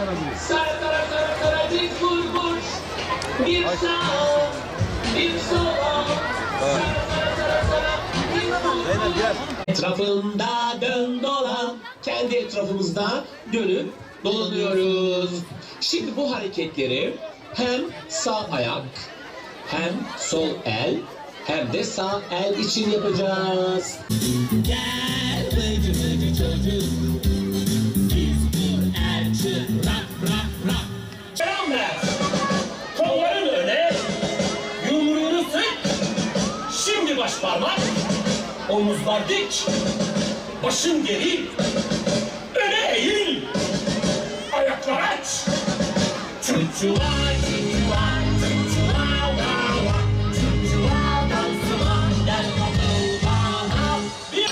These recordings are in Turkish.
Sara bir. Bir sağa, bir sola. Etrafında dön dolan. Kendi etrafımızda dönüp dolanıyoruz. Şimdi bu hareketleri hem sağ ayak hem sol el hem de sağ el için yapacağız. Gel bıcı bıcı çocuk. Omuzlar dik. Başın geri. Öne eğil. Ayaklar aç. Dansıma kapıl bana. Bir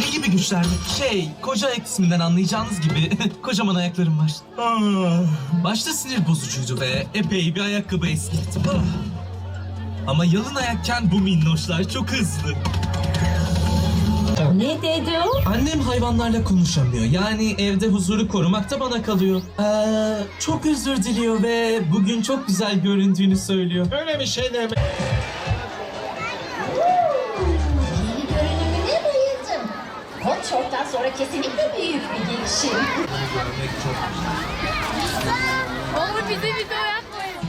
Ne gibi güçler? Şey, koca ayak isminden anlayacağınız gibi kocaman ayaklarım var. Ah, Başta sinir bozucuydu ve epey bir ayakkabı eskittim. Ah. Ama yalın ayakken bu minnoşlar çok hızlı. Ne dedi o? Annem hayvanlarla konuşamıyor. Yani evde huzuru korumak da bana kalıyor. Ee, çok özür diliyor ve bugün çok güzel göründüğünü söylüyor. Öyle bir şey deme. Yeni görünümüne bayıldım. Hot short'tan sonra kesinlikle büyük bir gelişim. Olur bize video yapmayın.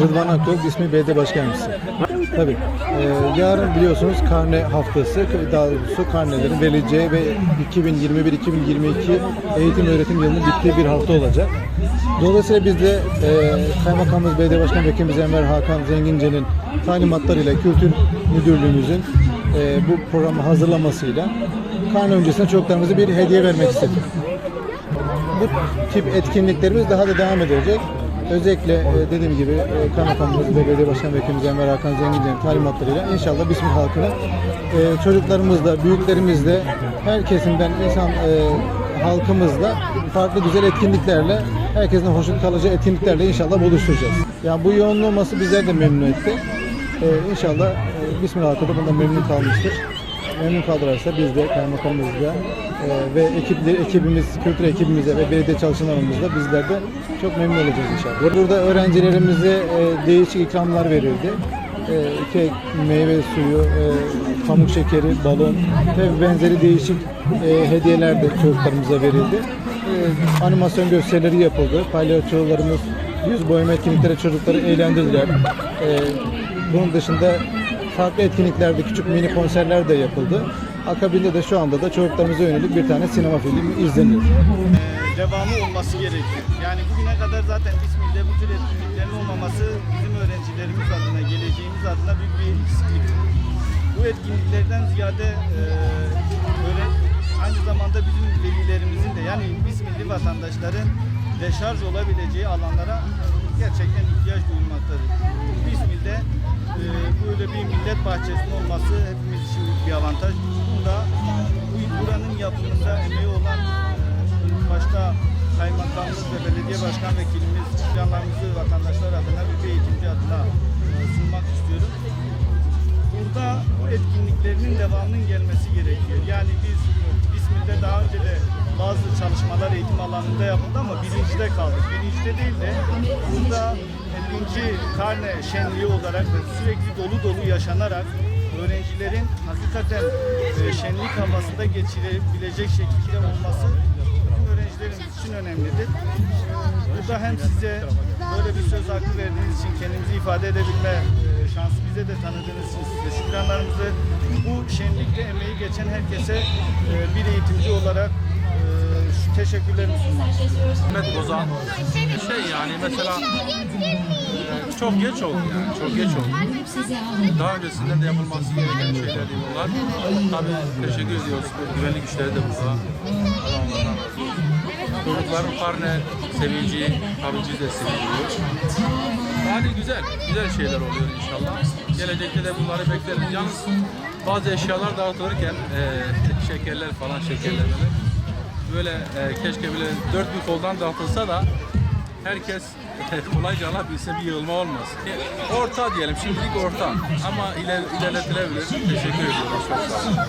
Rıdvan Akgök ismi belediye başkan yardımcısı. Tabii. Ee, yarın biliyorsunuz karne haftası, daha doğrusu karnelerin verileceği ve 2021-2022 eğitim öğretim yılının bittiği bir hafta olacak. Dolayısıyla biz de e, Kaymakamımız Belediye Başkan Vekilimiz Enver Hakan Zengince'nin talimatlarıyla Kültür Müdürlüğümüzün e, bu programı hazırlamasıyla karne öncesinde çocuklarımıza bir hediye vermek istedik bu tip etkinliklerimiz daha da devam edecek. Özellikle e, dediğim gibi e, Kaymakamımız ve Belediye Başkan Vekilimiz Enver Hakan Zengince'nin talimatlarıyla inşallah Bismil halkına e, çocuklarımızla, büyüklerimizle, her kesimden insan e, halkımızla farklı güzel etkinliklerle herkesin hoşnut kalacağı etkinliklerle inşallah buluşturacağız. Yani bu yoğunluğun olması bizler de memnun etti. E, inşallah e, Bismil halkı da bundan memnun kalmıştır memnun kalırlarsa biz de kaymakamımızla e, ve ekipleri, ekibimiz, kültür ekibimize ve belediye çalışanlarımızla bizler de çok memnun olacağız inşallah. Burada öğrencilerimize e, değişik ikramlar verildi. E, kek, meyve suyu, e, pamuk şekeri, balon ve benzeri değişik e, hediyeler de çocuklarımıza verildi. E, animasyon gösterileri yapıldı. Palyaçolarımız yüz boyama etkinlikleri çocukları eğlendirdiler. E, bunun dışında farklı etkinliklerde küçük mini konserler de yapıldı. Akabinde de şu anda da çocuklarımıza yönelik bir tane sinema filmi izleniyor. Ee, devamı olması gerekiyor. Yani bugüne kadar zaten İsmir'de bu tür etkinliklerin olmaması bizim öğrencilerimiz adına, geleceğimiz adına büyük bir eksiklik. Bu etkinliklerden ziyade e, böyle aynı zamanda bizim velilerimizin de yani İsmirli vatandaşların deşarj olabileceği alanlara gerçekten ihtiyaç duyulmaktadır. İsmir'de e, böyle bir millet bahçesinin olması hepimiz için büyük bir avantaj. Bunda bu buranın yapımında emeği olan e, başta kaymakamımız ve belediye başkan vekilimiz planlarımızı vatandaşlar adına bir eğitimci adına e, sunmak istiyorum. Burada bu etkinliklerinin devamının gelmesi gerekiyor. Yani biz İzmir'de daha önce de bazı çalışmalar eğitim alanında yapıldı ama birincide kaldık. Birincide değil de burada 50. karne şenliği olarak da sürekli dolu dolu yaşanarak öğrencilerin hakikaten e, şenlik havasında geçirebilecek şekilde olması öğrencilerimiz için önemlidir. Burada hem size böyle bir söz hakkı verdiğiniz için kendimizi ifade edebilme e, şansı bize de tanıdığınız için size şükranlarımızı bu şenlikte emeği geçen herkese e, bir eğitimci olarak e, teşekkürlerimi sunmak. Ahmet Bozan şey yani mesela e, çok geç oldu yani çok geç oldu. Daha öncesinden de yapılması gereken şeyler değil bunlar. Tabii teşekkür ediyoruz. Güvenlik güçleri de burada. Çocukların karne sevinci tabii biz de seviniyoruz. Yani güzel, güzel şeyler oluyor inşallah. Gelecekte de bunları bekleriz. Yalnız bazı eşyalar dağıtılırken e, şekerler falan şekerlemeler böyle e, keşke bile dört bir koldan dağıtılsa da herkes kolayca alabilse bir yığılma olmaz. E, Orta diyelim, şimdilik orta ama iler, ilerletilebilir. Teşekkür ediyorum. Çok.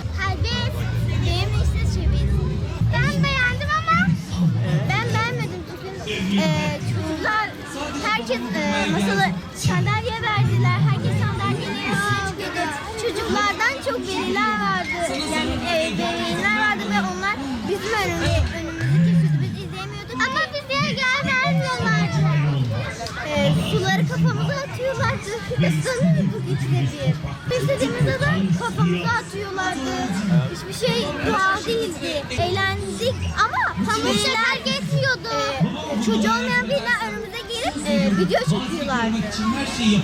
Ben beğendim ama ben beğenmedim çünkü e, çocuklar herkes e, masalı sandalye verdiler. Herkes sandalyeye istedi. Çocuklardan çok veliler vardı. Yani e, veliler vardı ve onlar bizim önümü, önümüzü kesiyordu. Biz izleyemiyorduk. Ama bize yer vermiyorlardı. E, suları kafamıza atıyorlardı. Islanıyorduk içine diye. İstediğimizde de kafamıza atıyorlardı. Hiçbir şey doğal değildi. Eğlendik ama pamuk şeker geçmiyordu. E, çocuğu olmayan birine önümüze gelip e, video çekiyorlardı.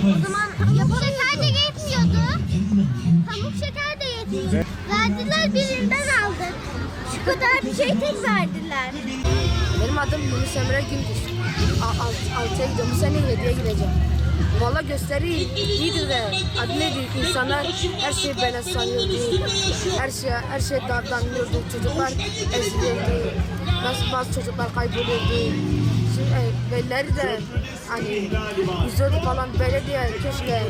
O zaman yapalım. Şeker de Verdiler birinden aldık. Şu kadar bir şey tek verdiler. Benim adım Yunus Emre Gündüz. Altıya gidiyorum. Bu sene yediye gireceğim. Valla gösteri iyidir de adı nedir? İnsanlar her şeyi böyle sanıyordu. Her şey her şey dardanıyordu. Çocuklar eziliyordu. Nasıl bazı çocuklar kayboluyordu. Şimdi e, velileri de hani yüzüyordu falan belediye keşke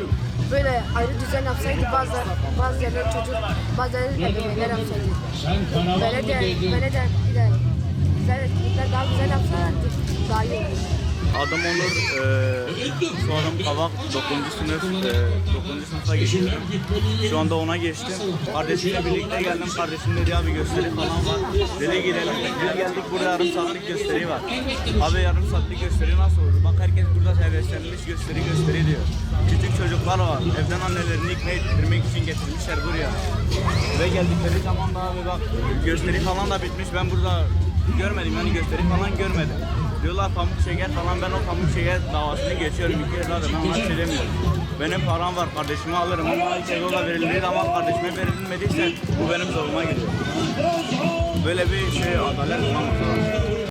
böyle ayrı düzen yapsaydı bazı bazı yerler çocuk bazı yerler ebeveynler yapsaydı. Belediye belediye bir de güzel etkinlikler daha güzel yapsalardı daha iyi olur. Adım Onur, eee sorum Kavak, 9. sınıf, eee 9. sınıfa geçiyorum. Şu anda ona geçtim. Kardeşimle birlikte geldim, kardeşim dedi abi gösteri falan var. Dedi gidelim, biz geldik burada yarım saatlik gösteri var. Abi yarım saatlik gösteri nasıl olur? Bak herkes burada heveslenmiş gösteri gösteri diyor. Küçük çocuklar var, evden annelerini ikna ettirmek için getirmişler buraya. Ve geldikleri zaman da abi bak gösteri falan da bitmiş. Ben burada görmedim yani gösteri falan görmedim. Diyorlar pamuk şeker falan ben o pamuk şeker davasını geçiyorum iki yıl zaten ben ona şey demiyorum. Benim param var kardeşime alırım ama ilk yola verildiği zaman kardeşime verilmediyse bu benim zoruma gidiyor. Böyle bir şey adalet lazım.